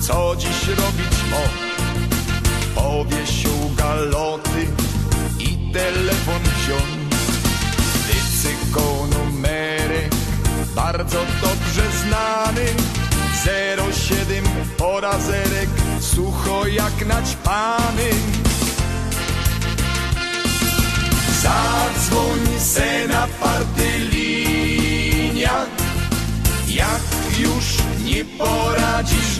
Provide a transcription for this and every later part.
co dziś robić mo? Powiesił galoty i telefon wziął. Dycyko numerek bardzo dobrze znany 07 porazerek sucho jak naćpany Zadzwoń se na party linia Jak już nie poradzisz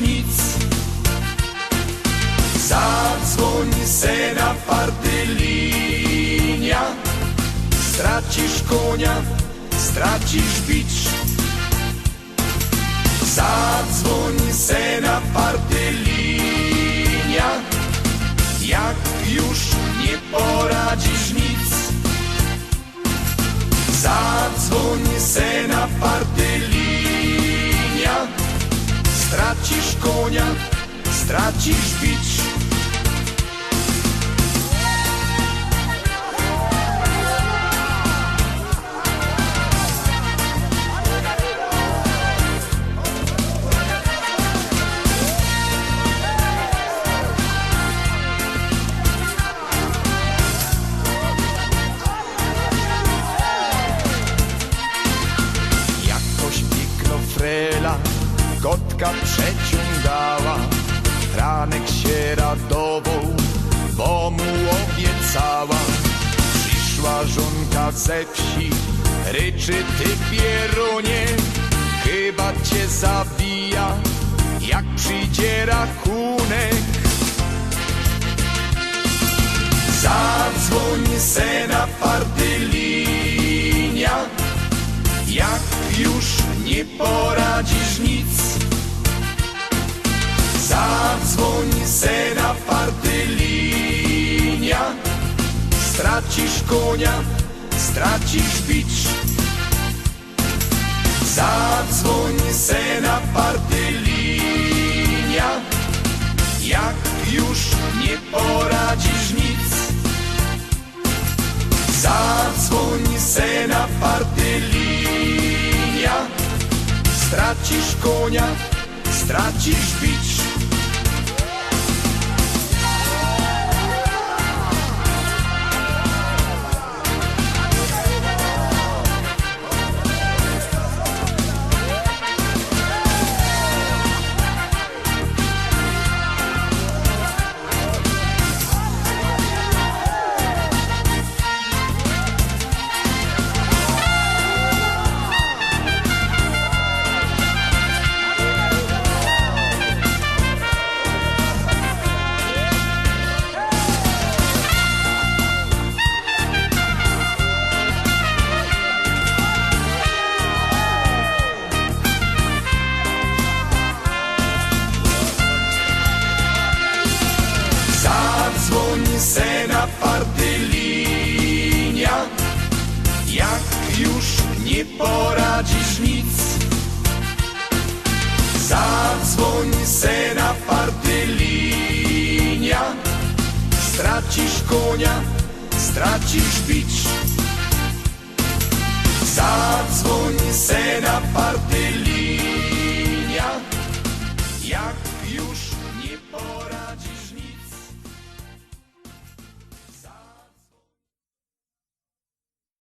se na party linia. Stracisz konia, stracisz bicz Zadzwoń se na party linia. Jak już nie poradzisz nic. Zadzwoń se na party linia. Stracisz konia, stracisz bicz kotka przeciągała Ranek się radował, bo mu obiecała. Przyszła żonka ze wsi, ryczy ty pierunie Chyba cię zabija, jak przyjdzie rachunek. Zadzwoń se na party Zadzwoń se na party linia. Stracisz konia, stracisz bicz Zadzwoń se na party linia. Jak już nie poradzisz nic. Zadzwoń se na party linia. Stracisz konia, stracisz bicz Zadzwoń se na party linia. Stracisz konia, stracisz bicz Zadzwoń se na party